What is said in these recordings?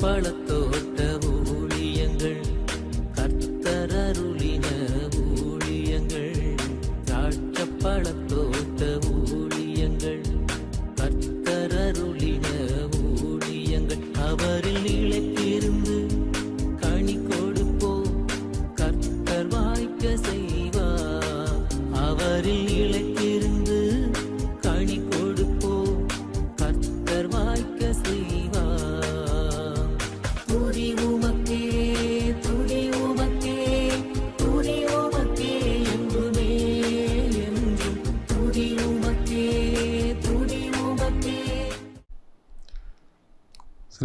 பழத்தோட்ட ஊழியங்கள் கர்த்தரருளின ஊழியங்கள் திராட்சப்பழத்தோட்ட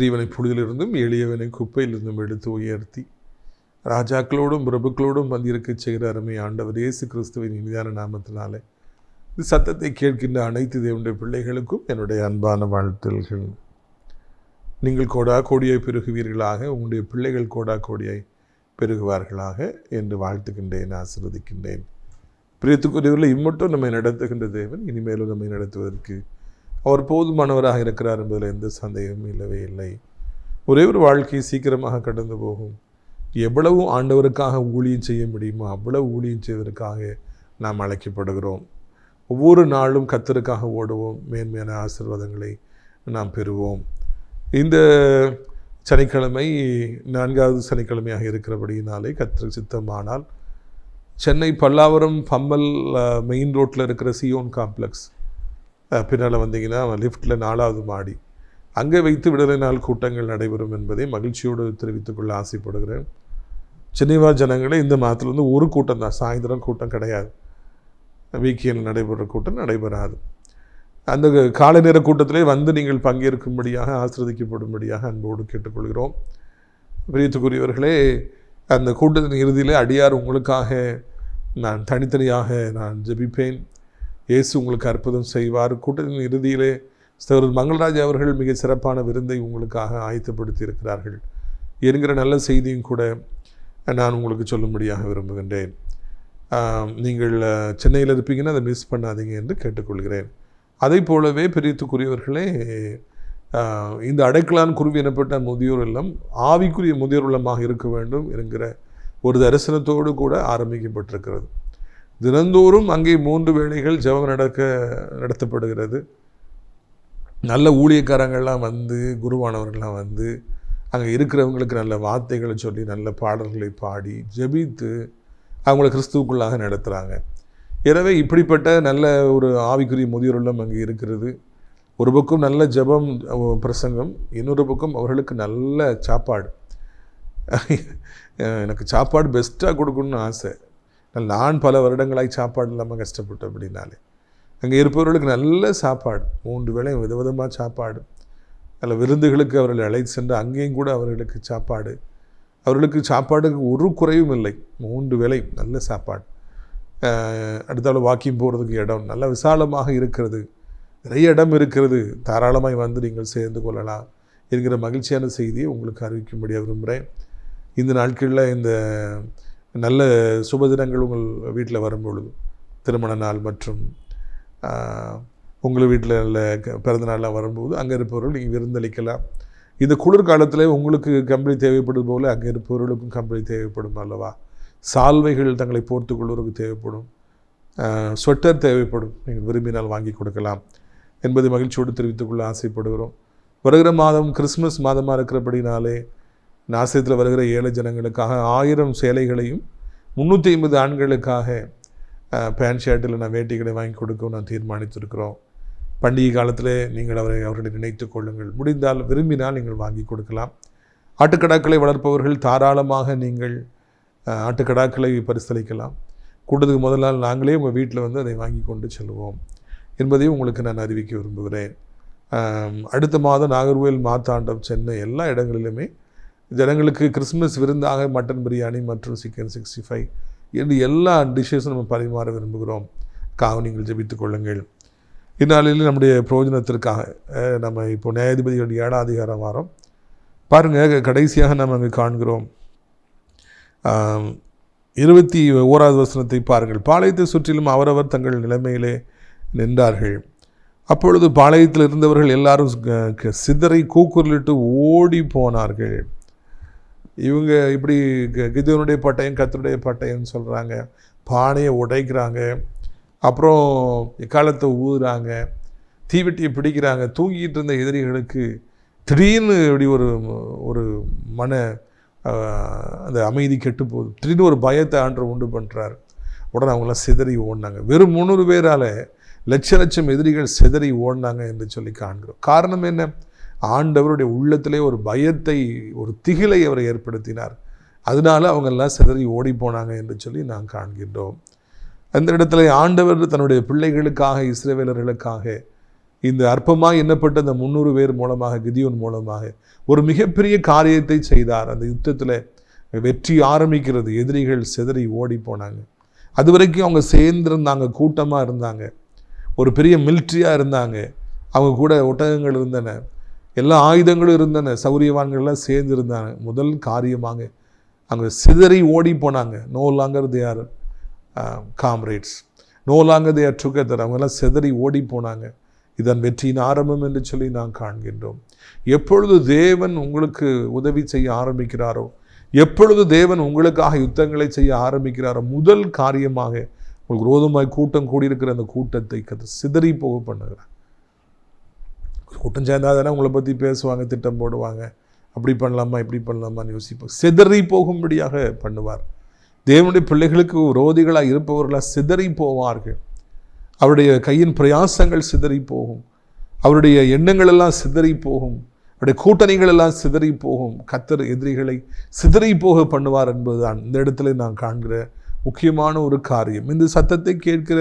ஸ்ரீவனை புழுதிலிருந்தும் எளியவனை குப்பையிலிருந்தும் எடுத்து உயர்த்தி ராஜாக்களோடும் பிரபுக்களோடும் வந்திருக்கச் செய்கிற அருமை ஆண்டவர் இயேசு கிறிஸ்துவின் இனிதான நாமத்தினாலே. இந்த சத்தத்தை கேட்கின்ற அனைத்து தேவனுடைய பிள்ளைகளுக்கும் என்னுடைய அன்பான வாழ்த்தல்கள் நீங்கள் கோடா கோடியாய் பெருகுவீர்களாக உங்களுடைய பிள்ளைகள் கோடா கோடியாய் பெருகுவார்களாக என்று வாழ்த்துகின்றேன் ஆசிர்வதிக்கின்றேன். பிரியத்துக்குரியவர்கள் இம்மட்டும் நம்மை நடத்துகின்ற தேவன் இனிமேலும் நம்மை நடத்துவதற்கு அவர் போதுமானவராக இருக்கிறார் என்பதில் எந்த சந்தேகமும் இல்லவே இல்லை. ஒரே ஒரு வாழ்க்கை சீக்கிரமாக கடந்து போகும். எவ்வளவு ஆண்டவருக்காக ஊழியம் செய்ய முடியுமோ அவ்வளவு ஊழியம் செய்வதற்காக நாம் அழைக்கப்படுகிறோம். ஒவ்வொரு நாளும் கத்தருக்காக ஓடுவோம். மேன்மையான ஆசீர்வாதங்களை நாம் பெறுவோம். இந்த சனிக்கிழமை நான்காவது சனிக்கிழமையாக இருக்கிறபடியினாலே கத்திர சித்தமானால் சென்னை பல்லாவரம் பம்மல் மெயின் ரோட்டில் இருக்கிற சியோன் காம்ப்ளெக்ஸ் பின்னால் வந்தீங்கன்னா லிஃப்ட்டில் நாலாவது மாடி. அங்கே வைத்து விடுதலை நாள் கூட்டங்கள் நடைபெறும் என்பதை மகிழ்ச்சியோடு தெரிவித்துக் கொள்ள ஆசைப்படுகிறேன். சென்னைவா ஜனங்களே இந்த மாதத்தில் வந்து ஒரு கூட்டம் தான் சாயந்தரம் கூட்டம் கிடையாது. வீக்கியில் நடைபெற கூட்டம் நடைபெறாது. அந்த காலை நேர கூட்டத்திலே வந்து நீங்கள் பங்கேற்கும்படியாக ஆசிர்வதிக்கப்படும்படியாக அன்போடு கேட்டுக்கொள்கிறோம். பிரியத்துக்குரியவர்களே அந்த கூட்டத்தின் இறுதியிலே அடியார் உங்களுக்காக நான் தனித்தனியாக நான் ஜெபிப்பேன். இயேசு உங்களுக்கு அற்புதம் செய்வார். கூட்டத்தின் இறுதியிலே சகோதரர் மங்கள்ராஜ் அவர்கள் மிக சிறப்பான விருந்தை உங்களுக்காக ஆயத்தப்படுத்தி இருக்கிறார்கள் என்கிற நல்ல செய்தியும் கூட நான் உங்களுக்கு சொல்லும்படியாக விரும்புகின்றேன். நீங்கள் சென்னையில் இருப்பீங்கன்னா அதை மிஸ் பண்ணாதீங்க என்று கேட்டுக்கொள்கிறேன். அதை போலவே பிரித்துக்குரியவர்களே இந்த அடைக்கலான் குருவி எனப்பட்ட முதியோர் இல்லம் ஆவிக்குரிய முதியோர் இல்லமாக இருக்க வேண்டும் என்கிற ஒரு தரிசனத்தோடு கூட ஆரம்பிக்கப்பட்டிருக்கிறது. தினந்தோறும் அங்கே மூன்று வேளைகள் ஜெபம் நடக்க நடத்தப்படுகிறது. நல்ல ஊழியக்காரங்கள்லாம் வந்து குருவானவர்கள்லாம் வந்து அங்கே இருக்கிறவங்களுக்கு நல்ல வார்த்தைகளை சொல்லி நல்ல பாடல்களை பாடி ஜெபித்து அவங்கள கிறிஸ்துவுக்குள்ளாக நடத்துகிறாங்க எனவே இப்படிப்பட்ட நல்ல ஒரு ஆவிக்குரிய முதியோர் அங்கே இருக்கிறது. ஒரு பக்கம் நல்ல ஜெபம் பிரசங்கம் இன்னொரு பக்கம் அவர்களுக்கு நல்ல சாப்பாடு. எனக்கு சாப்பாடு பெஸ்ட்டாக கொடுக்கணும்னு ஆசை. நான் பல வருடங்களாய் சாப்பாடு இல்லாமல் கஷ்டப்பட்டேன் அப்படின்னாலே. அங்கே இருப்பவர்களுக்கு நல்ல சாப்பாடு மூன்று வேளையும் விதவிதமாக சாப்பாடு. நல்ல விருந்துகளுக்கு அவர்களை அழைத்து சென்று அங்கேயும் கூட அவர்களுக்கு சாப்பாடு. அவர்களுக்கு சாப்பாடுக்கு ஒரு குறைவும் இல்லை. மூன்று வேளையும் நல்ல சாப்பாடு. அடுத்தாலும் வாக்கிங் போகிறதுக்கு இடம் நல்ல விசாலமாக இருக்கிறது. நிறைய இடம் இருக்கிறது. தாராளமாய் வந்து நீங்கள் சேர்ந்து கொள்ளலாம். என்கிற மகிழ்ச்சியான செய்தியை உங்களுக்கு அறிவிக்கும்படியாக விரும்புகிறேன் இந்த நாட்களில் இந்த நல்ல சுபதினங்கள் உங்கள் வீட்டில் வரும்பொழுது திருமண நாள் மற்றும் உங்கள் வீட்டில் நல்ல க- வரும்போது அங்கே இருப்பவர்கள் நீங்கள் விருந்தளிக்கலாம். இந்த குளிர்காலத்தில் உங்களுக்கு கம்பளி தேவைப்படுது போல் அங்கே இருப்பவர்களுக்கும் கம்பளி தேவைப்படும் அல்லவா? சால்வைகள் தங்களை போர்த்து கொள்வதற்கு தேவைப்படும். ஸ்வெட்டர் தேவைப்படும். நீங்கள் விரும்பினால் வாங்கி கொடுக்கலாம் என்பதை மகிழ்ச்சியோடு தெரிவித்துக்கொள்ள ஆசைப்படுகிறோம். வருகிற மாதம் கிறிஸ்மஸ் மாதமாக இருக்கிறபடினாலே நாசியத்தில் வருகிற ஏழை ஜனங்களுக்காக ஆயிரம் சேலைகளையும் முந்நூற்றி ஐம்பது ஆண்களுக்காக பேண்ட் ஷர்ட்டில் நான் வேட்டிகளை வாங்கி கொடுக்கவும் நான் தீர்மானித்திருக்கிறோம். பண்டிகை காலத்தில் நீங்கள் அவரை அவர்களை நினைத்து கொள்ளுங்கள். முடிந்தால் விரும்பினால் நீங்கள் வாங்கி கொடுக்கலாம். ஆட்டுக்கடாக்களை வளர்ப்பவர்கள் தாராளமாக நீங்கள் ஆட்டுக்கடாக்களை பரிசளிக்கலாம். கூட்டத்துக்கு முதல் நாள் நாங்களே உங்கள் வீட்டில் வந்து அதை வாங்கி கொண்டு செல்வோம் என்பதையும் உங்களுக்கு நான் அறிவிக்க விரும்புகிறேன். அடுத்த மாதம் நாகர்கோவில் மாத்தாண்டம் சென்னை எல்லா இடங்களிலுமே ஜனங்களுக்கு கிறிஸ்மஸ் விருந்தாக மட்டன் பிரியாணி மற்றும் சிக்கன் சிக்ஸ்டி ஃபைவ் என்று எல்லா டிஷ்ஷஸும் நம்ம பரிமாற விரும்புகிறோம். காக நீங்கள் ஜெபித்துக் கொள்ளுங்கள். இந்நாளில் நம்முடைய பிரயோஜனத்திற்காக நம்ம இப்போ நியாயாதிபதிகள் ஏழாம் அதிகாரம் வாரம். பாருங்கள் கடைசியாக நாம் அங்கே காண்கிறோம். இருபத்தி ஓராவது வசனத்தை பாருங்கள். பாளையத்தை சுற்றிலும் அவரவர் தங்கள் நிலைமையிலே நின்றார்கள். அப்பொழுது பாளையத்தில் இருந்தவர்கள் எல்லாரும் சிதறை சிதறி கூக்குரலிட்டு ஓடி போனார்கள். இவங்க இப்படி க- பட்டயம் கத்தருடைய பட்டயம்னு சொல்கிறாங்க பானையை உடைக்கிறாங்க. அப்புறம் எக்காலத்தை ஊதுறாங்க. தீவெட்டியை பிடிக்கிறாங்க. தூங்கிட்டு இருந்த எதிரிகளுக்கு திடீர்னு இப்படி ஒரு ஒரு மன அந்த அமைதி கெட்டு போகுது. திடீர்னு ஒரு பயத்தை ஆண்டு உண்டு பண்ணுறாரு உடனே அவங்களாம் சிதறி ஓடினாங்க. வெறும் முந்நூறு பேரால் லட்ச லட்சம் எதிரிகள் சிதறி ஓடினாங்க என்று சொல்லி காண்கிறோம். காரணம் என்ன? ஆண்டவருடைய உள்ளத்திலே ஒரு பயத்தை ஒரு திகிலை அவர் ஏற்படுத்தினார். அதனால அவங்கெல்லாம் சிதறி ஓடி போனாங்க என்று சொல்லி நாம் காண்கின்றோம். அந்த இடத்துல ஆண்டவர் தன்னுடைய பிள்ளைகளுக்காக இஸ்ரேவேலர்களுக்காக இந்த அற்பமாக எண்ணப்பட்ட அந்த முந்நூறு பேர் மூலமாக கிதியோன் மூலமாக ஒரு மிகப்பெரிய காரியத்தை செய்தார். அந்த யுத்தத்தில் வெற்றி ஆரம்பிக்கிறது. எதிரிகள் சிதறி ஓடி போனாங்க. அது வரைக்கும் அவங்க சேர்ந்திருந்தாங்க கூட்டமாக இருந்தாங்க. ஒரு பெரிய மிலிட்ரியாக இருந்தாங்க. அவங்க கூட ஒட்டகங்கள் இருந்தன. எல்லா ஆயுதங்களும் இருந்தன. சௌரியவான்கள்லாம் சேர்ந்து இருந்தாங்க. முதல் காரியமாக அங்கே சிதறி ஓடி போனாங்க. No longer they are comrades no longer they are together அவங்கெல்லாம் சிதறி ஓடி போனாங்க. இதன் வெற்றியின் ஆரம்பம் என்று சொல்லி நாம் காண்கின்றோம். எப்பொழுது தேவன் உங்களுக்கு உதவி செய்ய ஆரம்பிக்கிறாரோ எப்பொழுது தேவன் உங்களுக்காக யுத்தங்களை செய்ய ஆரம்பிக்கிறாரோ முதல் காரியமாக உங்களுக்கு ரோதமாய் கூட்டம் கூடியிருக்கிற அந்த கூட்டத்தை சிதறி போக பண்ணுகிறார். கூட்டம் சேர்ந்தால் தானே உங்களை பற்றி பேசுவாங்க திட்டம் போடுவாங்க. அப்படி பண்ணலாமா இப்படி பண்ணலாமான்னு யோசிப்போம். சிதறி போகும்படியாக பண்ணுவார். தேவனுடைய பிள்ளைகளுக்கு விரோதிகளாக இருப்பவர்களாக சிதறி போவார்கள். அவருடைய கையின் பிரயாசங்கள் சிதறி போகும். அவருடைய எண்ணங்கள் எல்லாம் சிதறி போகும். அவருடைய கூட்டணிகள் எல்லாம் சிதறி போகும். கத்தர் எதிரிகளை சிதறி போக பண்ணுவார் என்பதுதான் இந்த இடத்துல நான் காண்கிற முக்கியமான ஒரு காரியம். இந்த சத்தத்தை கேட்கிற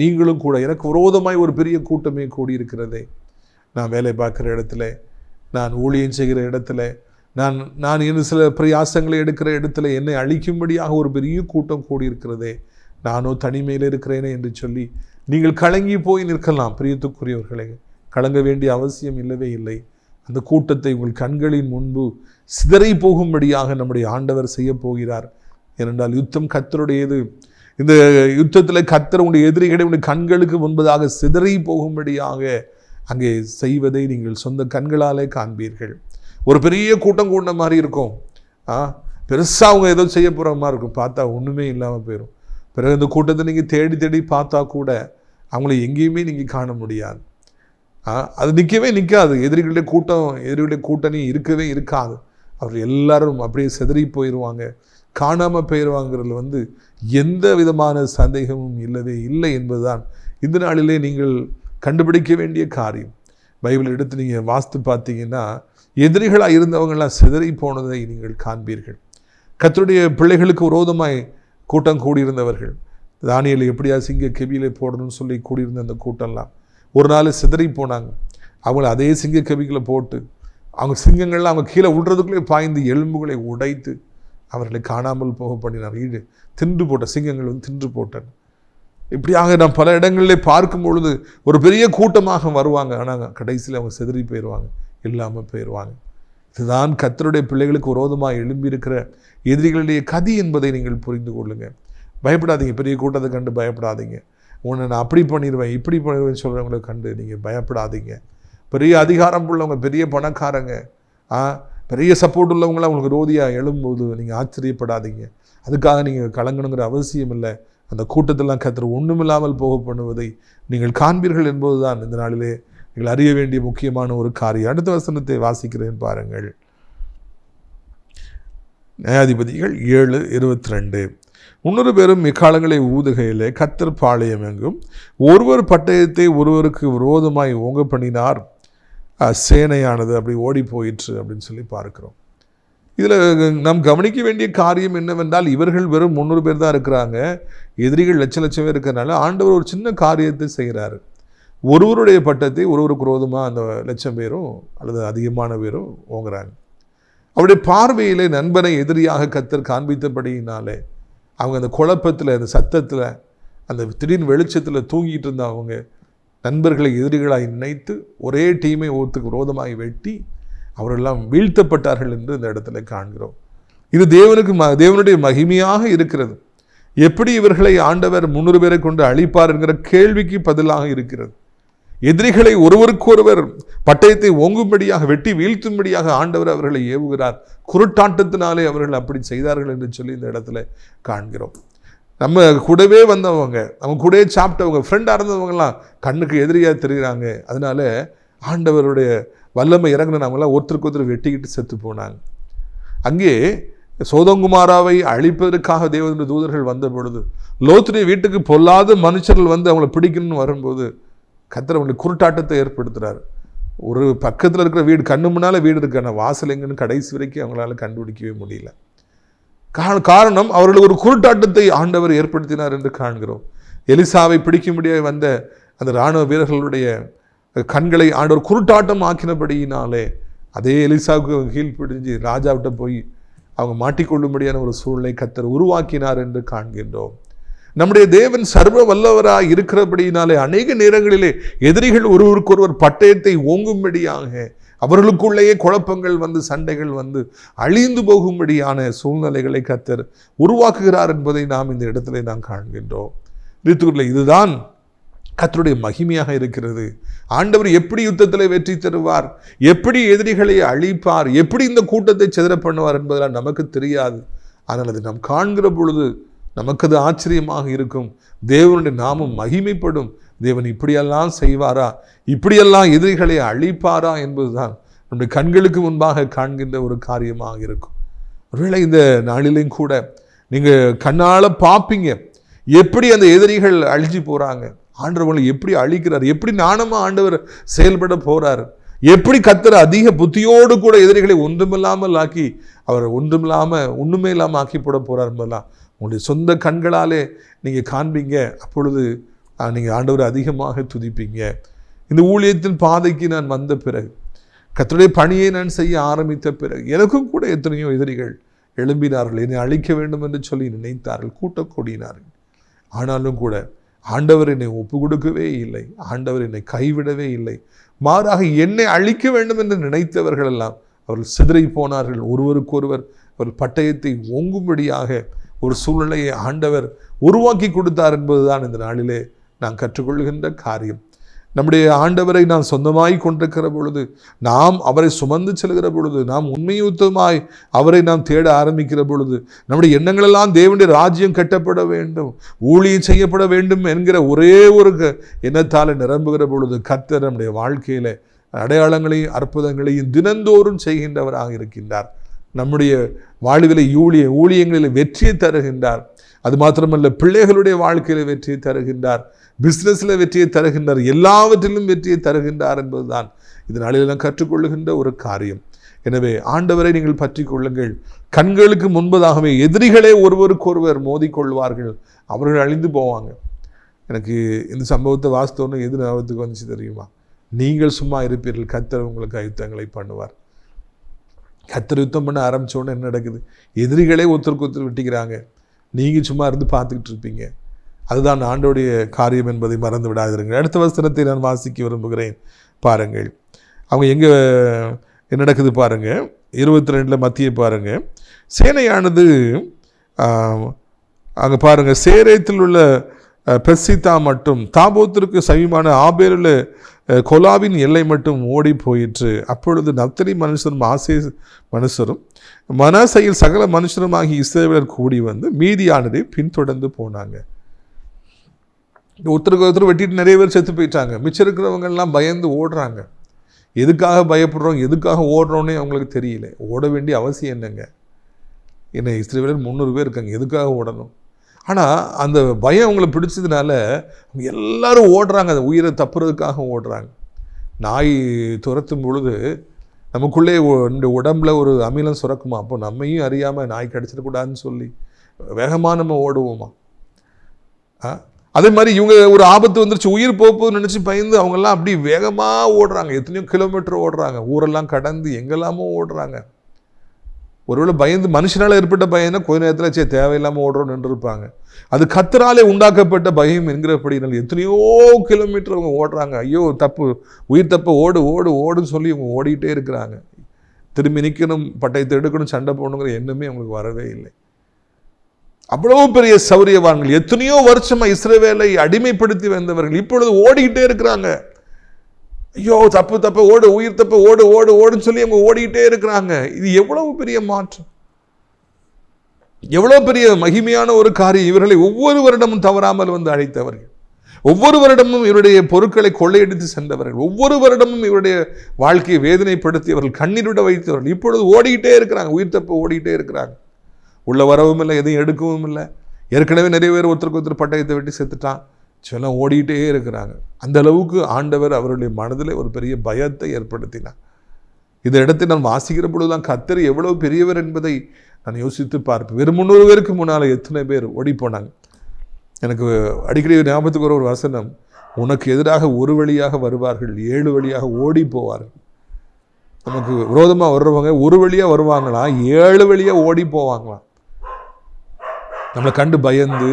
நீங்களும் கூட எனக்கு விரோதமாய் ஒரு பெரிய கூட்டமே கூடியிருக்கிறதே. நான் வேலை பார்க்குற இடத்துல நான் ஊழியம் செய்கிற இடத்துல நான் நான் இன்னும் சில பிரயாசங்களை எடுக்கிற இடத்துல என்னை அழிக்கும்படியாக ஒரு பெரிய கூட்டம் கூடியிருக்கிறதே நானோ தனிமையில் இருக்கிறேனே என்று சொல்லி நீங்கள் கலங்கி போய் நிற்கலாம் பிரியத்துக்குரியவர்களே. கலங்க வேண்டிய அவசியம் இல்லவே இல்லை. அந்த கூட்டத்தை உங்கள் கண்களின் முன்பு சிதறி போகும்படியாக நம்முடைய ஆண்டவர் செய்ய போகிறார். ஏனென்றால் யுத்தம் கத்தருடையது இந்த யுத்தத்தில் கத்தர் உடைய எதிரிகளை உடைய கண்களுக்கு முன்பதாக சிதறி போகும்படியாக அங்கே செய்வதை நீங்கள் சொந்த கண்களாலே காண்பீர்கள். ஒரு பெரிய கூட்டம் கூடின மாதிரி இருக்கும். ஆ பெருசாக அவங்க ஏதோ செய்ய போகிற மாதிரி இருக்கும். பார்த்தா ஒன்றுமே இல்லாமல் போயிடும் பிறகு இந்த கூட்டத்தை நீங்கள் தேடி தேடி பார்த்தா கூட அவங்கள எங்கேயுமே நீங்கள் காண முடியாது. ஆ, அது நிற்கவே நிற்காது எதிரிகளுடைய கூட்டம் எதிரிகளுடைய கூட்டணி இருக்கவே இருக்காது. அவர் எல்லாரும் அப்படியே சிதறி போயிடுவாங்க காணாமல் போயிடுவாங்கிறதுல வந்து எந்த விதமான சந்தேகமும் இல்லவே இல்லை என்பதுதான். இந்த நாளிலே நீங்கள் கண்டுபிடிக்க வேண்டிய காரியம். பைபிள் எடுத்து நீங்கள் வாஸ்து பார்த்தீங்கன்னா எதிரிகளாக இருந்தவங்களாம் சிதறி போனதை நீங்கள் காண்பீர்கள். கத்தருடைய பிள்ளைகளுக்கு விரோதமாய் கூட்டம் கூடியிருந்தவர்கள். தானியல் எப்படியா சிங்க கெபியிலே போடணும்னு சொல்லி கூடியிருந்த அந்த கூட்டம்லாம் ஒரு நாள் சிதறி போனாங்க. அவங்கள அதே சிங்க கெபிகளை போட்டு அவங்க சிங்கங்கள்லாம் அவங்க கீழே விடுறதுக்குள்ளே பாய்ந்து எலும்புகளை உடைத்து அவர்களை காணாமல் போக பண்ணினார் ஈடு தின்று போட்ட சிங்கங்கள் வந்து தின்று போட்டன. இப்படியாக நான் பல இடங்களிலே பார்க்கும் பொழுது ஒரு பெரிய கூட்டமாக வருவாங்க. ஆனால் கடைசியில் அவங்க சிதறி போயிடுவாங்க இல்லாமல் போயிடுவாங்க இதுதான் கத்தருடைய பிள்ளைகளுக்கு விரோதமாக எழும்பியிருக்கிற எதிரிகளுடைய கதி என்பதை நீங்கள் புரிந்து கொள்ளுங்கள் பயப்படாதீங்க. பெரிய கூட்டத்தை கண்டு பயப்படாதீங்க. உன்னை நான் அப்படி பண்ணிடுவேன் இப்படி பண்ணிடுவேன் சொல்கிறவங்களை கண்டு நீங்கள் பயப்படாதீங்க. பெரிய அதிகாரம் உள்ளவங்க பெரிய பணக்காரங்க ஆ பெரிய சப்போர்ட் உள்ளவங்களாம் உங்களுக்கு ரோதியாக எழும்போது நீங்கள் ஆச்சரியப்படாதீங்க. அதுக்காக நீங்கள் கலங்கணுங்கிற அவசியம் இல்லை. அந்த கூட்டத்தெல்லாம் கத்தர் ஒன்றுமில்லாமல் போக பண்ணுவதை நீங்கள் காண்பீர்கள் என்பதுதான் இந்த நாளிலே நீங்கள் அறிய வேண்டிய முக்கியமான ஒரு காரியம். அடுத்த வசனத்தை வாசிக்கிறேன் பாருங்கள். நியாயாதிபதிகள் ஏழு இருபத்தி ரெண்டு முன்னொரு பேரும் இக்காலங்களை ஊதுகையிலே கத்தர் பாளையம் எங்கும்? ஒருவர் பட்டயத்தை ஒருவருக்கு விரோதமாய் ஓங்க பண்ணினார் சேனையானது அப்படி ஓடி போயிற்று அப்படின்னு சொல்லி பார்க்கிறோம். இதில் நாம் கவனிக்க வேண்டிய காரியம் என்னவென்றால் இவர்கள் வெறும் முந்நூறு பேர் தான் இருக்கிறாங்க. எதிரிகள் லட்ச லட்சம் பேர் இருக்கிறனால ஆண்டவர் ஒரு சின்ன காரியத்தை செய்கிறாரு. ஒருவருடைய பட்டத்தை ஒருவருக்கு விரோதமாக அந்த லட்சம் பேரும் அல்லது அதிகமான பேரும் ஓங்குறாங்க. அவருடைய பார்வையிலே நண்பனை எதிரியாக கத்தர் காண்பித்தபடியினாலே அவங்க அந்த குழப்பத்தில் அந்த சத்தத்தில் அந்த திடீர்னு வெளிச்சத்தில் தூங்கிட்டு இருந்த அவங்க நண்பர்களை எதிரிகளாக நினைத்து ஒரே டீமை ஒருத்துக்கு விரோதமாகி வெட்டி அவரெல்லாம் வீழ்த்தப்பட்டார்கள் என்று இந்த இடத்துல காண்கிறோம். இது தேவனுக்கு ம தேவனுடைய மகிமையாக இருக்கிறது. எப்படி இவர்களை ஆண்டவர் முன்னூறு பேரை கொண்டு அழிப்பார் என்கிற கேள்விக்கு பதிலாக இருக்கிறது. எதிரிகளை ஒருவருக்கொருவர் பட்டயத்தை ஓங்கும்படியாக வெட்டி வீழ்த்தும்படியாக ஆண்டவர் அவர்களை ஏவுகிறார். குருட்டாட்டத்தினாலே அவர்கள் அப்படி செய்தார்கள் என்று சொல்லி இந்த இடத்துல காண்கிறோம். நம்ம கூடவே வந்தவங்க நம்ம கூடவே சாப்பிட்டவங்க ஃப்ரெண்டாக இருந்தவங்கலாம் கண்ணுக்கு எதிரியாக தெரிகிறாங்க அதனால ஆண்டவருடைய வல்லமை இறங்கினவங்களாம் ஒருத்தருக்கு ஒருத்தர் வெட்டிக்கிட்டு செத்து போனாங்க. அங்கே சோதங்குமாராவை அழிப்பதற்காக தேவனுடைய தூதர்கள் வந்த பொழுது லோத்துடைய வீட்டுக்கு பொல்லாத மனுஷர்கள் வந்து அவங்கள பிடிக்கணும்னு வரும்போது கத்தர் அவங்களுக்கு குருட்டாட்டத்தை ஏற்படுத்துகிறார் ஒரு பக்கத்தில் இருக்கிற வீடு கண்ணு முன்னால் வீடு இருக்கு ஆனால் வாசல் எங்கன்னு கடைசி வரைக்கும் அவங்களால கண்டுபிடிக்கவே முடியல. கா- காரணம் அவர்களுக்கு ஒரு குருட்டாட்டத்தை ஆண்டவர் ஏற்படுத்தினார் என்று காண்கிறோம். எலிசாவை பிடிக்க முடியாது வந்த அந்த இராணுவ வீரர்களுடைய கண்களை ஆண்டவர் குருட்டாட்டம் ஆக்கினபடியினாலே அதே எலிசாவுக்கு கீழ்ப்பிடிஞ்சு ராஜாவிட்ட போய் அவங்க மாட்டிக்கொள்ளும்படியான ஒரு சூழ்நிலை கத்தர் உருவாக்கினார் என்று காண்கின்றோம். நம்முடைய தேவன் சர்வ வல்லவராக இருக்கிறபடியினாலே அநேக நேரங்களிலே எதிரிகள் ஒருவருக்கொருவர் பட்டயத்தை ஓங்கும்படியாக அவர்களுக்குள்ளேயே குழப்பங்கள் வந்து சண்டைகள் வந்து அழிந்து போகும்படியான சூழ்நிலைகளை கத்தர் உருவாக்குகிறார் என்பதை நாம் இந்த இடத்துல நாம் காண்கின்றோம். ரீத்துக்குள்ள இதுதான் கத்தருடைய மகிமையாக இருக்கிறது. ஆண்டவர் எப்படி யுத்தத்தில் வெற்றி தருவார்? எப்படி எதிரிகளை அழிப்பார்? எப்படி இந்த கூட்டத்தை சிதற பண்ணுவார் என்பதெல்லாம் நமக்கு தெரியாது. ஆனால் அது நாம் காண்கிற பொழுது நமக்கு அது ஆச்சரியமாக இருக்கும். தேவனுடைய நாமம் மகிமைப்படும். தேவன் இப்படியெல்லாம் செய்வாரா? இப்படியெல்லாம் எதிரிகளை அழிப்பாரா என்பதுதான் நம்முடைய கண்களுக்கு முன்பாக காண்கின்ற ஒரு காரியமாக இருக்கும். ஒருவேளை இந்த நாளிலையும் கூட நீங்கள் கண்ணால் பார்ப்பீங்க. எப்படி அந்த எதிரிகள் அழிஞ்சு போகிறாங்க ஆண்டவர்களை எப்படி அழிக்கிறார்? எப்படி நாணமா ஆண்டவர் செயல்பட போகிறார் எப்படி கத்தர் அதிக புத்தியோடு கூட எதிரிகளை ஒன்றுமில்லாமல் ஆக்கி அவர் ஒன்றுமில்லாமல் ஒன்றுமே இல்லாமல் ஆக்கி போட போகிறார் என்பதெல்லாம் உங்களுடைய சொந்த கண்களாலே நீங்கள் காண்பீங்க. அப்பொழுது நீங்கள் ஆண்டவரை அதிகமாக துதிப்பீங்க. இந்த ஊழியத்தின் பாதைக்கு நான் வந்த பிறகு கத்தருடைய பணியை நான் செய்ய ஆரம்பித்த பிறகு எனக்கும் கூட எத்தனையோ எதிரிகள் எழும்பினார்கள். என்னை அழிக்க வேண்டும் என்று சொல்லி நினைத்தார்கள் கூட்டக்கூடினார்கள் ஆனாலும் கூட ஆண்டவர் என்னை ஒப்பு கொடுக்கவே இல்லை. ஆண்டவர் என்னை கைவிடவே இல்லை. மாறாக என்னை அழிக்க வேண்டும் என்று நினைத்தவர்கள் எல்லாம் அவர்கள் சிதறி போனார்கள். ஒருவருக்கொருவர் அவர் பட்டயத்தை ஓங்கும்படியாக ஒரு சூழ்நிலையை ஆண்டவர் உருவாக்கி கொடுத்தார் என்பதுதான் இந்த நாளிலே நான் கற்றுக்கொள்கின்ற காரியம். நம்முடைய ஆண்டவரை நாம் சொந்தமாய் கொண்டிருக்கிற பொழுது நாம் அவரை சுமந்து செல்கிற பொழுது நாம் உண்மையுத்தமாய் அவரை நாம் தேட ஆரம்பிக்கிற பொழுது நம்முடைய எண்ணங்களெல்லாம் தேவனுடைய ராஜ்யம் கட்டப்பட வேண்டும் ஊழியம் செய்யப்பட வேண்டும் என்கிற ஒரே ஒரு எண்ணத்தால் நிரம்புகிற பொழுது கர்த்தர் நம்முடைய வாழ்க்கையில் அடையாளங்களையும் அற்புதங்களையும் தினந்தோறும் செய்கின்றவராக இருக்கின்றார். நம்முடைய வாழ்வில் ஊழிய ஊழியங்களில் வெற்றியை தருகின்றார். அது மாத்திரமல்ல பிள்ளைகளுடைய வாழ்க்கையில் வெற்றியை தருகின்றார். பிஸ்னஸில் வெற்றியை தருகின்றார். எல்லாவற்றிலும் வெற்றியை தருகின்றார் என்பதுதான் இது நாளில் கற்றுக்கொள்ளுகின்ற ஒரு காரியம். எனவே ஆண்டவரை நீங்கள் பற்றி கொள்ளுங்கள். கண்களுக்கு முன்பதாகவே எதிரிகளே ஒருவருக்கொருவர் மோதிக்கொள்வார்கள். அவர்கள் அழிந்து போவாங்க. எனக்கு இந்த சம்பவத்தை வாஸ்தவன்னு எது ஞாபகத்துக்கு வந்துச்சு தெரியுமா? நீங்கள் சும்மா இருப்பீர்கள். கத்தர் உங்களுக்கு அயுத்தங்களை பண்ணுவார். கத்தர் யுத்தம் பண்ண ஆரம்பிச்ச என்ன நடக்குது? எதிரிகளே ஒருத்தருக்கு ஒருத்தர் வெட்டிக்கிறாங்க. நீங்கள் சும்மா இருந்து பார்த்துக்கிட்டு இருப்பீங்க. அதுதான் ஆண்டோடைய காரியம் என்பதை மறந்து விடாதிருங்கள். அடுத்த வசனத்தை நான் வாசிக்க விரும்புகிறேன். பாருங்கள். அவங்க எங்கே என்ன நடக்குது பாருங்கள் இருபத்தி ரெண்டில் மத்திய பாருங்கள் சேனையானது அங்கே பாருங்கள் சேரேத்தில் உள்ள பெர்சிதா மட்டும் தாபோத்திற்கு சமீபமான ஆபேருள்ள கொலாவின் எல்லை மட்டும் ஓடி போயிற்று. அப்பொழுது நப்தலி மனுஷரும் ஆசை மனுஷரும் மனசையில் சகல மனுஷருமாகி இஸ்ரவேலர் கூடி வந்து மீதியானதை பின்தொடர்ந்து போனாங்க. ஒருத்தருக்கு ஒருத்தர் வெட்டிட்டு நிறைய பேர் செத்து போயிட்டாங்க. மிச்சம் இருக்கிறவங்கெல்லாம் பயந்து ஓடுறாங்க. எதுக்காக பயப்படுறோம் எதுக்காக ஓடுறோன்னே அவங்களுக்கு தெரியல. ஓட வேண்டிய அவசியம் என்னங்க? என்ன இஸ்ரேவேலர் முந்நூறு பேர் இருக்காங்க. எதுக்காக ஓடணும்? ஆனால் அந்த பயம் அவங்களை பிடிச்சதுனால அவங்க எல்லாரும் ஓடுறாங்க. அந்த உயிரை தப்புறதுக்காக ஓடுறாங்க. நாய் துரத்தும் பொழுது நமக்குள்ளே இந்த உடம்புல ஒரு அமிலம் சுரக்குமா? அப்போ நம்மையும் அறியாமல் நாய் கடிச்சிடக்கூடாதுன்னு சொல்லி வேகமாக நம்ம ஓடுவோமா? ஆ? அதே மாதிரி இவங்க ஒரு ஆபத்து வந்துருச்சு உயிர் போகுதுன்னு நினச்சி பயந்து அவங்கெல்லாம் அப்படி வேகமாக ஓடுறாங்க. எத்தனையோ கிலோமீட்டர் ஓடுறாங்க. ஊரெல்லாம் கடந்து எங்கெல்லாமோ ஓடுறாங்க. ஒருவேளை பயந்து மனுஷனால் ஏற்பட்ட பயம்னா கொஞ்ச நேரத்தில் சே தேவையில்லாமல் ஓடுறோம் நின்றுருப்பாங்க. அது கத்தராலே உண்டாக்கப்பட்ட பயம் என்கிறபடினால் எத்தனையோ கிலோமீட்டர் அவங்க ஓடுறாங்க. ஐயோ தப்பு உயிர் தப்பு ஓடு ஓடு ஓடுன்னு சொல்லி அவங்க ஓடிக்கிட்டே இருக்கிறாங்க. திரும்பி நிற்கணும் பட்டயத்தை எடுக்கணும் சண்டை போடணுங்கிற எண்ணமே அவங்களுக்கு வரவே இல்லை. அவ்வளோ பெரிய சௌரியவான்கள் எத்தனையோ வருஷமாக இஸ்ரவேலை அடிமைப்படுத்தி வந்தவர்கள் இப்பொழுது ஓடிக்கிட்டே இருக்கிறாங்க. ஐயோ தப்பு தப்பு ஓடு உயிர் தப்பு ஓடு ஓடு ஓடுன்னு சொல்லி அவங்க ஓடிக்கிட்டே இருக்கிறாங்க. இது எவ்வளவு பெரிய மாற்றம்? எவ்வளோ பெரிய மகிமையான ஒரு காரியம். இவர்களை ஒவ்வொரு வருடமும் தவறாமல் வந்து அழைத்தவர்கள். ஒவ்வொரு வருடமும் இவருடைய பொருட்களை கொள்ளையடித்து சென்றவர்கள். ஒவ்வொரு வருடமும் இவருடைய வாழ்க்கையை வேதனைப்படுத்தியவர்கள் கண்ணீரிட வைத்தவர்கள். இப்பொழுது ஓடிக்கிட்டே இருக்கிறாங்க. உயிர் தப்பு ஓடிக்கிட்டே இருக்கிறாங்க. உள்ள வரவும் இல்லை எதையும் எடுக்கவும் இல்லை. ஏற்கனவே நிறைய பேர் ஒருத்தருக்கு ஒருத்தர் பட்டயத்தை வெட்டி செத்துட்டான் சில ஓடிக்கிட்டே இருக்கிறாங்க. அந்த அளவுக்கு ஆண்டவர் அவருடைய மனதில் ஒரு பெரிய பயத்தை ஏற்படுத்தினார். இந்த இடத்தை நான் வாசிக்கிற பொழுதுதான் கத்தர் எவ்வளவு பெரியவர் என்பதை நான் யோசித்து பார்ப்பேன். வெறும் முந்நூறு பேருக்கு முன்னால் எத்தனை பேர் ஓடி போனாங்க எனக்கு அடிக்கடி ஞாபகத்துக்கு ஒரு வசனம் உனக்கு எதிராக ஒரு வழியாக வருவார்கள் ஏழு வழியாக ஓடி போவார்கள் நமக்கு விரோதமாக வர்றவங்க ஒரு வழியாக வருவாங்களாம் ஏழு வழியாக ஓடி போவாங்களாம் நம்மளை கண்டு பயந்து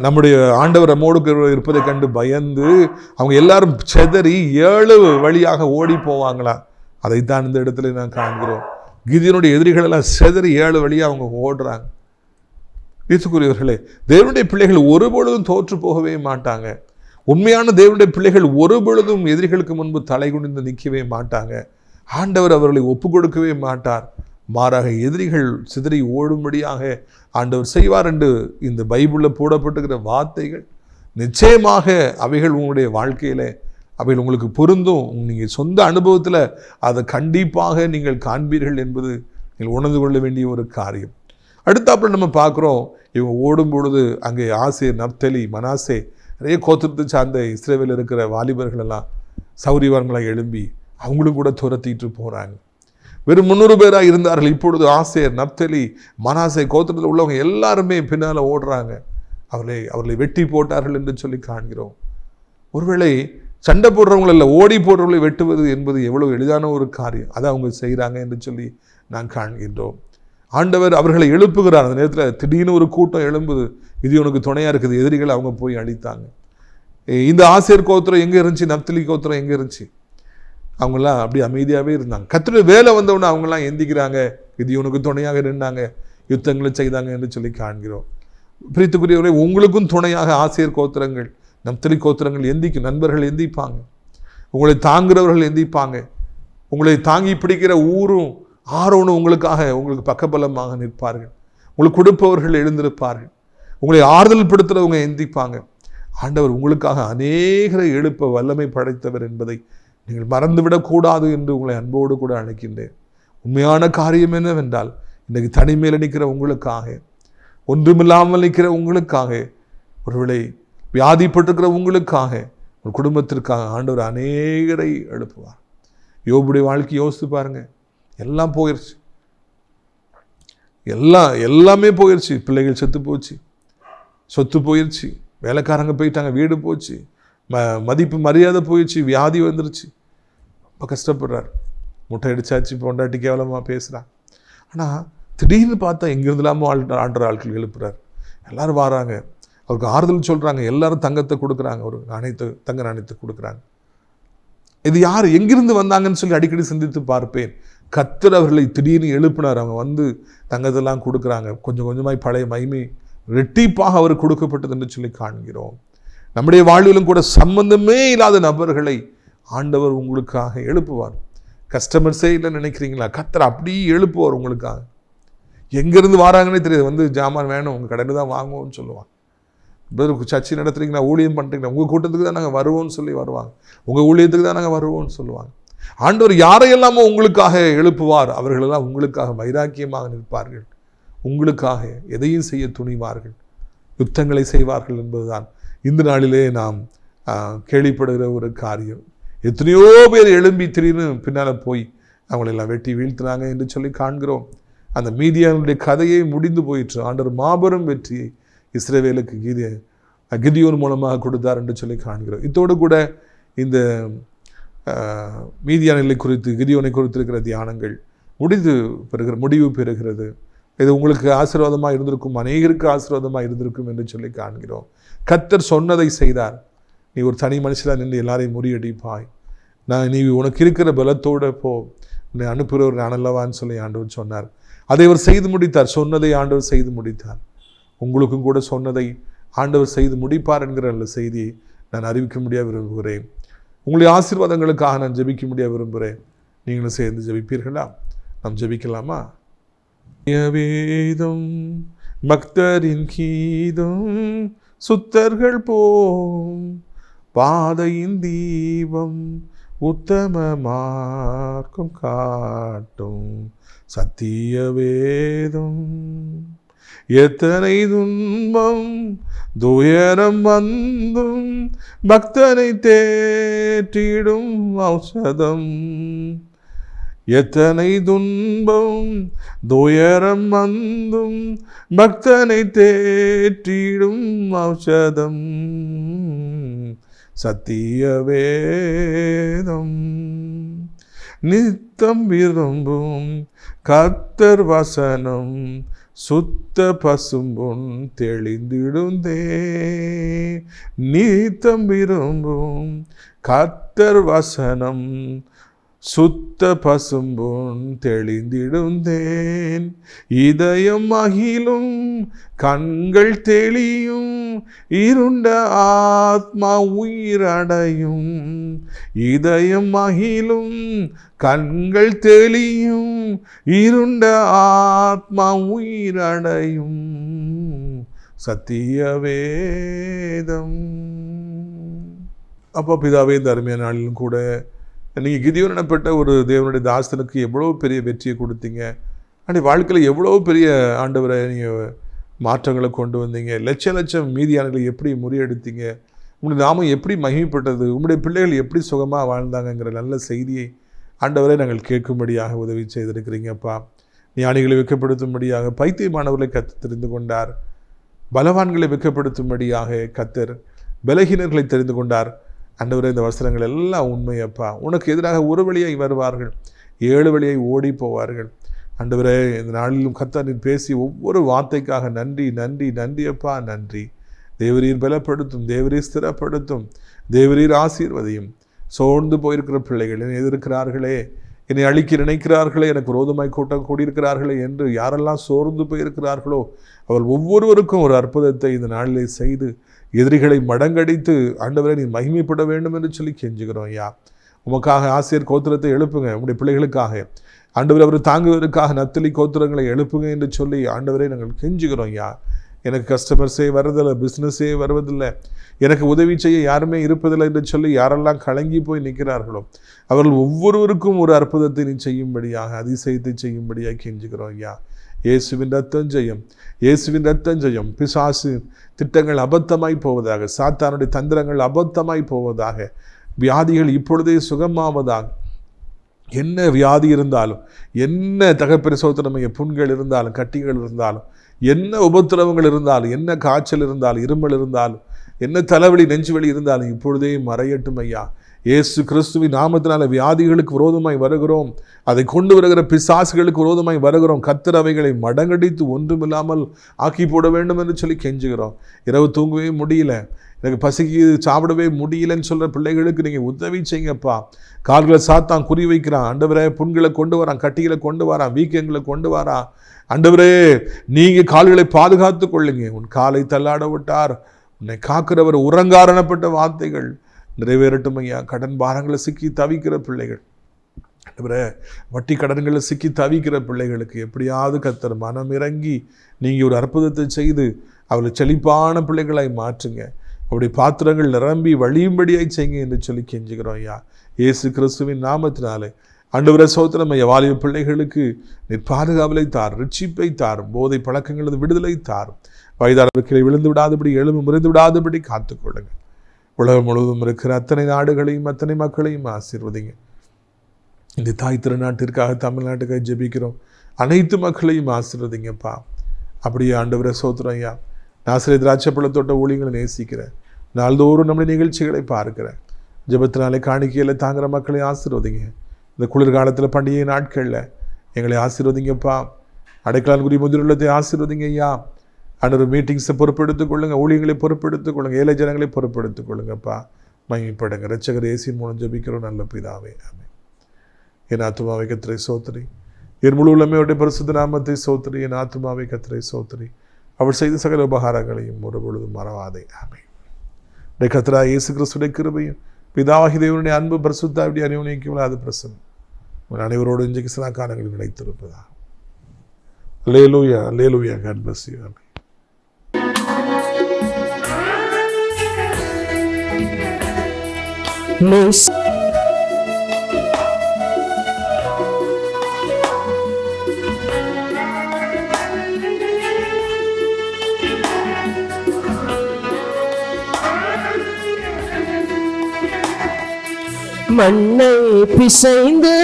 நம்முடைய ஆண்டவர் நம்மோடு இருப்பதை கண்டு பயந்து அவங்க எல்லாரும் செதறி ஏழு வழியாக ஓடி போவாங்களாம் அதைத்தான் இந்த இடத்துல நான் காண்கிறோம். கீதியனுடைய எதிரிகள் எல்லாம் செதறி ஏழு வழியாக அவங்க ஓடுறாங்க. வீசுக்குரியவர்களே தேவனுடைய பிள்ளைகள் ஒரு பொழுதும் தோற்று போகவே மாட்டாங்க. உண்மையான தேவனுடைய பிள்ளைகள் ஒரு பொழுதும் எதிரிகளுக்கு முன்பு தலை குனிந்து நிற்கவே மாட்டாங்க. ஆண்டவர் அவர்களை ஒப்பு கொடுக்கவே மாட்டார். மாறாக எதிரிகள் சிதறி ஓடும்படியாக ஆண்டவர் செய்வார் என்று இந்த பைபிளில் போடப்பட்டிருக்கிற வார்த்தைகள். நிச்சயமாக அவைகள் உங்களுடைய வாழ்க்கையில் அவைகள் உங்களுக்கு பொருந்தும். நீங்கள் சொந்த அனுபவத்தில் அதை கண்டிப்பாக நீங்கள் காண்பீர்கள் என்பது நீங்கள் உணர்ந்து கொள்ள வேண்டிய ஒரு காரியம். அடுத்தாப்புல நம்ம பார்க்குறோம் இவங்க ஓடும் பொழுது அங்கே ஆசே நப்தலி மனாசே நிறைய கோத்திரத்தை சார்ந்த இஸ்ரேவில் இருக்கிற வாலிபர்கள் எல்லாம் சௌரியவான்களாக எழும்பி அவங்களும் கூட துரத்திட்டு போகிறாங்க வெறும் முந்நூறு பேராக இருந்தார்கள். இப்பொழுது ஆசையர் நப்தலி மனாசை கோத்திரத்தில் உள்ளவங்க எல்லாருமே பின்னால் ஓடுறாங்க. அவர்களை அவர்களை வெட்டி போட்டார்கள் என்று சொல்லி காண்கிறோம். ஒருவேளை சண்டை போடுறவங்கள இல்லை ஓடி போடுறவங்களை வெட்டுவது என்பது எவ்வளோ எளிதான ஒரு காரியம். அதை அவங்க செய்கிறாங்க என்று சொல்லி நான் காண்கின்றோம். ஆண்டவர் அவர்களை எழுப்புகிறார். அந்த நேரத்தில் திடீர்னு ஒரு கூட்டம் எழும்புது. இது உனக்கு துணையாக இருக்குது. எதிரிகள் அவங்க போய் அழித்தாங்க. இந்த ஆசிரியர் கோத்திரம் எங்கே இருந்துச்சு? நப்தலி கோத்திரம் எங்கே இருந்துச்சு? அவங்கெல்லாம் அப்படி அமைதியாகவே இருந்தாங்க. கத்திர வேலை வந்தவொடனே அவங்கெல்லாம் எந்திக்கிறாங்க இது உனக்கு துணையாக நின்னாங்க. யுத்தங்களை செய்தாங்க என்று சொல்லி காண்கிறோம். பிரித்துக்குரியவரை உங்களுக்கும் துணையாக ஆசிரியர் கோத்திரங்கள் நப்தலி கோத்திரங்கள் எந்திக்கும் நண்பர்கள் எந்திப்பாங்க. உங்களை தாங்குகிறவர்கள் எந்திப்பாங்க. உங்களை தாங்கி பிடிக்கிற ஊரும் ஆரோனும் உங்களுக்காக உங்களுக்கு பக்கபலமாக நிற்பார்கள். உங்களுக்கு கொடுப்பவர்கள் எழுந்திருப்பார்கள். உங்களை ஆறுதல் படுத்துகிறவங்க எந்திப்பாங்க. ஆண்டவர் உங்களுக்காக அநேகரை எழுப்ப வல்லமை படைத்தவர் என்பதை நீங்கள் மறந்துவிடக்கூடாது என்று உங்களை அன்போடு கூட அழைக்கின்றேன். உண்மையான காரியம் என்னவென்றால் இன்றைக்கு தனிமையில் நிற்கிற உங்களுக்காக ஒன்றுமில்லாமல் நிற்கிற உங்களுக்காக ஒருவேளை வியாதிப்பட்டிருக்கிற உங்களுக்காக ஒரு குடும்பத்திற்காக ஆண்டவர் அநேகரை எழுப்புவார். யோபுடைய வாழ்க்கை யோசித்து பாருங்க. எல்லாம் போயிடுச்சு எல்லாம் எல்லாமே போயிடுச்சு பிள்ளைகள் செத்து போச்சு. சொத்து போயிடுச்சு வேலைக்காரங்க போயிட்டாங்க. வீடு போச்சு. ம மதிப்பு மரியாதை போயிடுச்சு வியாதி வந்துருச்சு. இப்போ கஷ்டப்படுறார். முட்டை அடிச்சாச்சு பொண்டாட்டி கேவலமாக பேசுகிறான் ஆனால் திடீர்னு பார்த்தா எங்கேருந்துலாமோ ஆள் ஆண்டுற ஆட்கள் எழுப்புறார். எல்லாரும் வராங்க. அவருக்கு ஆறுதல் சொல்கிறாங்க எல்லாரும் தங்கத்தை கொடுக்குறாங்க. ஒரு நாணயத்தை தங்க நாணயத்தை கொடுக்குறாங்க. இது யார்? எங்கிருந்து வந்தாங்கன்னு சொல்லி அடிக்கடி சிந்தித்து பார்ப்பேன். கத்தர் அவர்களை திடீர்னு எழுப்பினார். அவங்க வந்து தங்கத்தெல்லாம் கொடுக்குறாங்க. கொஞ்சம் கொஞ்சமாய் பழைய மகிமை ரெட்டிப்பாக அவர் கொடுக்கப்பட்டது என்று சொல்லி காண்கிறோம். நம்முடைய வாழ்விலும் கூட சம்பந்தமே இல்லாத நபர்களை ஆண்டவர் உங்களுக்காக எழுப்புவார். கஸ்டமர்ஸே இல்லைன்னு நினைக்கிறீங்களா? கத்தர் அப்படியே எழுப்புவார் உங்களுக்காக. எங்கேருந்து வராங்கன்னே தெரியாது. வந்து ஜாமான் வேணும் உங்கள் கடையில் தான் வாங்குவோம்னு சொல்லுவாங்க. பிரதர் சர்ச்சை நடத்துறீங்களா? ஊழியம் பண்ணுறீங்களா உங்கள் கூட்டத்துக்கு தான் நாங்கள் வருவோம்னு சொல்லி வருவாங்க. உங்கள் ஊழியத்துக்கு தான் நாங்கள் வருவோம்னு சொல்லுவாங்க. ஆண்டவர் யாரையெல்லாமோ உங்களுக்காக எழுப்புவார். அவர்களெல்லாம் உங்களுக்காக வைராக்கியமாக நிற்பார்கள். உங்களுக்காக எதையும் செய்ய துணிவார்கள். யுத்தங்களை செய்வார்கள் என்பதுதான். இந்த நாளிலே நாம் கேள்விப்படுகிற ஒரு காரியம். எத்தனையோ பேர் எழும்பி திடீர்னு பின்னால் போய் அவங்களெல்லாம் வெட்டி வீழ்த்தினாங்க என்று சொல்லி காண்கிறோம். அந்த மீதியானுடைய கதையை முடிந்து போயிற்று. ஆண்டவர் மாபெரும் வெற்றியை இஸ்ரேவேலுக்கு கீத கிதியோன் மூலமாக கொடுத்தார் என்று சொல்லி காண்கிறோம். இதோடு கூட இந்த மீதியானிலை மீதியான நிலை குறித்து கிதியோனை குறித்திருக்கிற தியானங்கள் முடிந்து பெறுகிற முடிவு பெறுகிறது. இது உங்களுக்கு ஆசீர்வாதமாக இருந்திருக்கும் அநேகருக்கு ஆசீர்வாதமாக இருந்திருக்கும் என்று சொல்லி காண்கிறோம். கத்தர் சொன்னதை செய்தார். நீ ஒரு தனி மனுஷனாக நின்று எல்லாரையும் முறியடிப்பாய். நான் நீ உனக்கு இருக்கிற பலத்தோடு போ. உன்னை அனுப்புகிறவர் நான் அல்லவான்னு சொல்லி ஆண்டவர் சொன்னார். அதை அவர் செய்து முடித்தார். சொன்னதை ஆண்டவர் செய்து முடித்தார். உங்களுக்கும் கூட சொன்னதை ஆண்டவர் செய்து முடிப்பார் என்கிற நல்ல செய்தியை நான் அறிவிக்க முடிய விரும்புகிறேன். உங்களுடைய ஆசீர்வாதங்களுக்காக நான் ஜெபிக்க முடிய விரும்புகிறேன். நீங்களும் சேர்ந்து ஜெபிப்பீர்களா? நாம் ஜெபிக்கலாமா? வேதம் பக்தரின் கீதம் சுத்தர்கள் போம். பாதையின் தீபம் உத்தம மார்க்கம் காட்டும் சத்திய வேதம். எத்தனை துன்பம் துயரம் வந்தும் பக்தனை தேற்றிடும் ஔஷதம். எத்தனை துன்பம் துயரம் வந்தும் பக்தனை தேற்றிடும் ஔஷதம். சத்திய வேதம் நித்தம் விரும்பும் கத்தர் வசனம் சுத்த பசும்பொன் தெளிந்திடுந்தே. நீத்தம் விரும்பும் கத்தர் வசனம் சுத்த பசும்பொன் தெளிந்திடுந்தேன். இதயம் அகிலும் கண்கள் தெளியும். இருண்ட ஆத்மா உயிரடையும். இதயம் அகிலும் கண்கள் தெளியும். இருண்ட ஆத்மா உயிரடையும். சத்திய வேதம் அப்போ பிதாவே இந்த அருமையான நாளிலும் கூட நீங்கள் கிதியோன் எனப்பட்ட ஒரு தேவனுடைய தாசனுக்கு எவ்வளோ பெரிய வெற்றியை கொடுத்தீங்க? அப்படி வாழ்க்கையில் எவ்வளோ பெரிய ஆண்டவரை நீங்கள் மாற்றங்களை கொண்டு வந்தீங்க? லட்ச லட்சம் மீதியானங்களை எப்படி முறியெடுத்தீங்க? உங்களுடைய நாமம் எப்படி மகிமைப்பட்டது? உங்களுடைய பிள்ளைகள் எப்படி சுகமாக வாழ்ந்தாங்கங்கிற நல்ல செய்தியை ஆண்டவரை நாங்கள் கேட்கும்படியாக உதவி செய்திருக்கிறீங்கப்பா ஞானிகளை வெக்கப்படுத்தும்படியாக பைத்தியமானவர்களை கத்து தெரிந்து கொண்டார். பலவான்களை வெக்கப்படுத்தும்படியாக கத்தர் பலகீனர்களை தெரிந்து கொண்டார். ஆண்டவரே இந்த வசனங்கள் எல்லாம் உண்மையப்பா. உனக்கு எதிராக ஒரு வழியாய் வருவார்கள் ஏழு வழியை ஓடி போவார்கள். அன்றுவரே இந்த நாளிலும் கத்தாரின் பேசி ஒவ்வொரு வார்த்தைக்காக நன்றி நன்றி நன்றி அப்பா நன்றி. தேவரீர் பலப்படுத்தும் தேவரீர் ஸ்திரப்படுத்தும் தேவரீர் ஆசீர்வதியும். சோர்ந்து போயிருக்கிற பிள்ளைகள் என்னை எதிர்க்கிறார்களே என்னை அழிக்க நினைக்கிறார்களே எனக்கு ரோதமாய் கூட்டம் கூடியிருக்கிறார்களே என்று யாரெல்லாம் சோர்ந்து போயிருக்கிறார்களோ அவர் ஒவ்வொருவருக்கும் ஒரு அற்புதத்தை இந்த நாளிலே செய்து எதிரிகளை மடங்கடித்து ஆண்டவரை நீ மகிமைப்பட வேண்டும் என்று சொல்லி கெஞ்சுகிறோம் ஐயா. உமக்காக ஆசிரியர் கோத்திரத்தை எழுப்புங்க உங்களுடைய பிள்ளைகளுக்காக. ஆண்டவர் அவர் தாங்குவதற்காக நத்தலி கோத்திரங்களை எழுப்புங்க என்று சொல்லி ஆண்டவரை நாங்கள் கெஞ்சுகிறோம் ஐயா. எனக்கு கஸ்டமர்ஸே வர்றதில்லை பிஸ்னஸே வருவதில்லை எனக்கு உதவி செய்ய யாருமே இருப்பதில்லை என்று சொல்லி யாரெல்லாம் கலங்கி போய் நிற்கிறார்களோ அவர்கள் ஒவ்வொருவருக்கும் ஒரு அற்புதத்தை நீ செய்யும்படியாக அதிசயத்தை செய்யும்படியாக கெஞ்சுகிறோம் ஐயா. இயேசுவின் ரத்தம் ஜெயம். இயேசுவின் ரத்தம் ஜெயம். பிசாசு திட்டங்கள் அபத்தமாய் போவதாக சாத்தானுடைய தந்திரங்கள் அபத்தமாய் போவதாக வியாதிகள் இப்பொழுதே சுகமாவதாக என்ன வியாதி இருந்தாலும் என்ன தகப்பரிசோத்தனமைய புண்கள் இருந்தாலும் கட்டிகள் இருந்தாலும் என்ன உபத்திரவங்கள் இருந்தாலும் என்ன காய்ச்சல் இருந்தாலும் இருமல் இருந்தாலும் என்ன தலைவலி நெஞ்சுவலி இருந்தாலும் இப்பொழுதே மறையட்டும் ஐயா இயேசு கிறிஸ்துவின் நாமத்தினால வியாதிகளுக்கு விரோதமாய் வருகிறோம். அதை கொண்டு வருகிற பிசாசுகளுக்கு விரோதமாய் வருகிறோம். கத்தர் அவைகளை மடங்கடித்து ஒன்றுமில்லாமல் ஆக்கி போட வேண்டும் என்று சொல்லி கெஞ்சுகிறோம். இரவு தூங்கவே முடியல. எனக்கு பசிக்கு சாப்பிடவே முடியலன்னு சொல்கிற பிள்ளைகளுக்கு நீங்கள் உதவி செய்யுங்கப்பா. கால்களை சாத்தான் குறி வைக்கிறான். அண்டவரே புண்களை கொண்டு வரான் கட்டிகளை கொண்டு வரான் வீக்கங்களை கொண்டு வரான். அண்டவரே நீங்கள் கால்களை பாதுகாத்து கொள்ளுங்க. உன் காலை தள்ளாட விட்டார் உன்னை காக்கிறவர் உறங்காரணப்பட்ட வார்த்தைகள். நிறைவேறட்டும் ஐயா. கடன் பாரங்களை சிக்கி தவிக்கிற பிள்ளைகள். வட்டி கடன்களை சிக்கி தவிக்கிற பிள்ளைகளுக்கு எப்படியாவது கத்தர் மனம் இறங்கி நீங்கள் ஒரு அற்புதத்தை செய்து அவளை செழிப்பான பிள்ளைகளாய் மாற்றுங்க. அப்படி பாத்திரங்கள் நிரம்பி வழியும்படியாய் செய்யுங்க என்று சொல்லி கெஞ்சுக்கிறோம் ஐயா. இயேசு கிறிஸ்துவின் நாமத்தினாலே. ஆண்டவர சோத்திரம் ஐயா. வாலிப பிள்ளைகளுக்கு நீர் பாதுகாவலை தார் ரிச்சிப்பை தார் போதை பழக்கங்களது விடுதலை தார். வயதாளர்களை விழுந்து விடாதபடி எழும்பு முறிந்து விடாதபடி காத்துக்கொள்ளுங்கள் உலகம் முழுவதும் இருக்கிற அத்தனை நாடுகளையும் அத்தனை மக்களையும் ஆசீர்வதிங்க. இந்த தாய் திருநாட்டிற்காக தமிழ்நாட்டுக்காக ஜெபிக்கிறோம். அனைத்து மக்களையும் ஆசீர்வதிங்கப்பா. அப்படியே ஆண்டவரை சோத்திரம் ஐயா. நாசிரியர் திராட்சப்பழத்தோட்ட ஊழியங்களை நேசிக்கிறேன். நாள்தோறும் நம்முடைய நிகழ்ச்சிகளை பார்க்கிறேன். ஜெபத்தினாலே காணிக்கையில் தாங்குற மக்களை ஆசீர்வதிங்க. இந்த குளிர்காலத்தில் பண்டிகை நாட்களில் எங்களை ஆசீர்வதிங்கப்பா. அடைக்கலான்குடி முதிருள்ளத்தை ஆசீர்வதிங்க ஐயா. அன்று மீட்டிங்ஸை பொறுப்பெடுத்துக் கொள்ளுங்க ஊழியங்களை பொறுப்பெடுத்துக் கொள்ளுங்கள் ஏழை ஜனங்களை பொறுப்பெடுத்துக் கொள்ளுங்கப்பா மகிமைப்படுங்க. ரட்சகர் ஏசி மூலம் ஜபிக்கிறோம். நல்ல பிதாவே ஆமே என் ஆத்மாவை கத்திரை சோத்திரி. என் முழு உள்ளமையோடைய பரிசுத்த நாமத்தை சோத்திரி. என் ஆத்மாவை கத்திரை சோத்திரி. அவள் செய்த சகல உபகாரங்களையும் ஒரு பொழுதும் மறவாதே ஆமே கத்ரா இயேசு கிறிஸ்துடைய கிருபையும் பிதாவாகி தேவனுடைய அன்பு பரிசுத்தாவுடைய அனுபவிக்கும் அது பிரசன் உங்கள் அனைவரோடு இன்றைக்கு சில காலங்களில் நினைத்திருப்பதா லேலூயா லேலூயா காட் பிளஸ் யூ நேஸ் மண்ணை பிசைந்து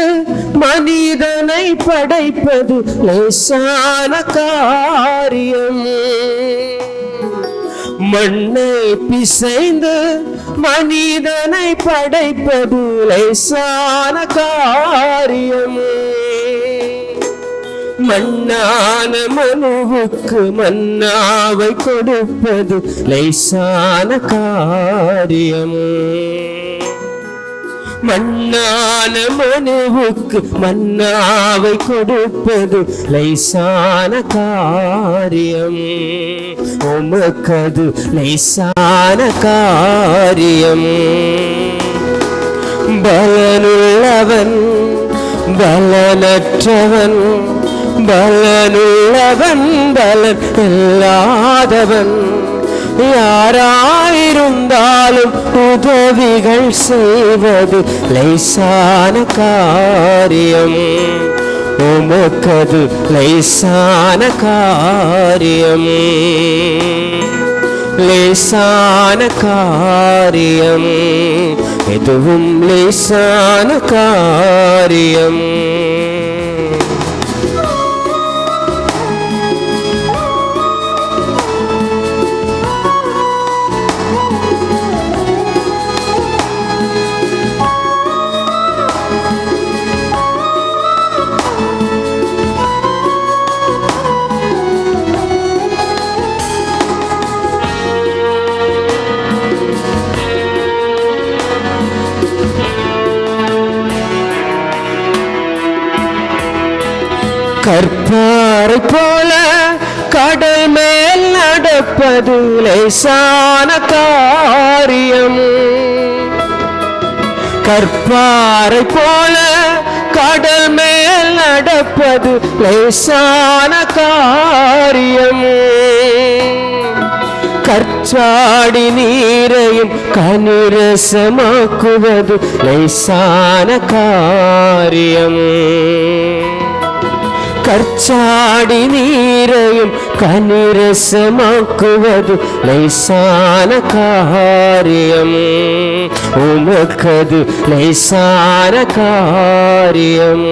மனிதனை படைப்பது லேசான காரியம். மண்ணை பிசைந்து மனிதனை படைப்பது லேசான காரியமே. மண்ணான மனுவுக்கு மன்னாவை கொடுப்பது லேசான காரியமே. மண்ணான மனுவுக்கு மன்னாவை கொடுப்பது லைசான காரியம். உமக்கது லைசான காரியம். பலனுள்ளவன் பலனற்றவன் பலனுள்ளவன் பலன் இல்லாதவன். யாராயிருந்தாலும் உதவிகள் செய்வது லைசான காரியம். உமக்கது லைசான காரியம். லேசான காரியம். எதுவும் லேசான காரியம். கற்பாறை போல கடல் மேல் நடப்பது லேசான காரியம். கற்பாறை போல கடல் மேல் நடப்பது லேசான காரியம். கற்றாடி நீரையும் கனிரசமாக்குவது லேசான காரியம். கற்சாடி நீரையும் கனிரசமாக்குவது லேசான காரியம் உமக்கது லேசான காரியம்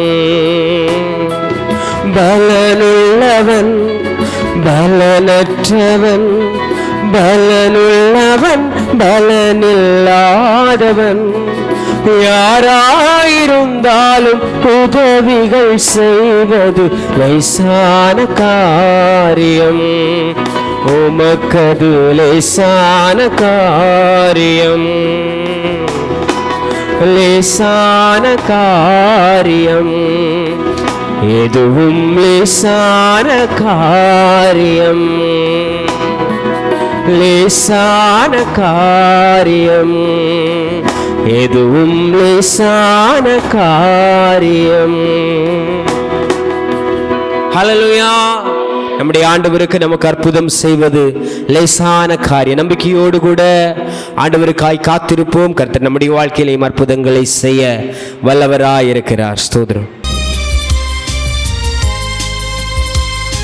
பலனுள்ளவன் பலனற்றவன் பலனுள்ளவன் பலனில்லாதவன் யாராயிருந்தாலும் உதவிகள் செய்வது லைசான காரியம். உமக்கது லேசான காரியம். லேசான காரியம். எதுவும் லேசான காரியம். லேசான காரியம். எதுவும் லேசான காரியம் ஹலலுயா நம்முடைய ஆண்டவருக்கு நமக்கு அற்புதம் செய்வது லேசான காரியம் நம்பிக்கையோடு கூட ஆண்டவருக்காய் காத்திருப்போம் கர்த்தர் நம்முடைய வாழ்க்கையிலையும் அற்புதங்களை செய்ய வல்லவராயிருக்கிறார் இருக்கிறார்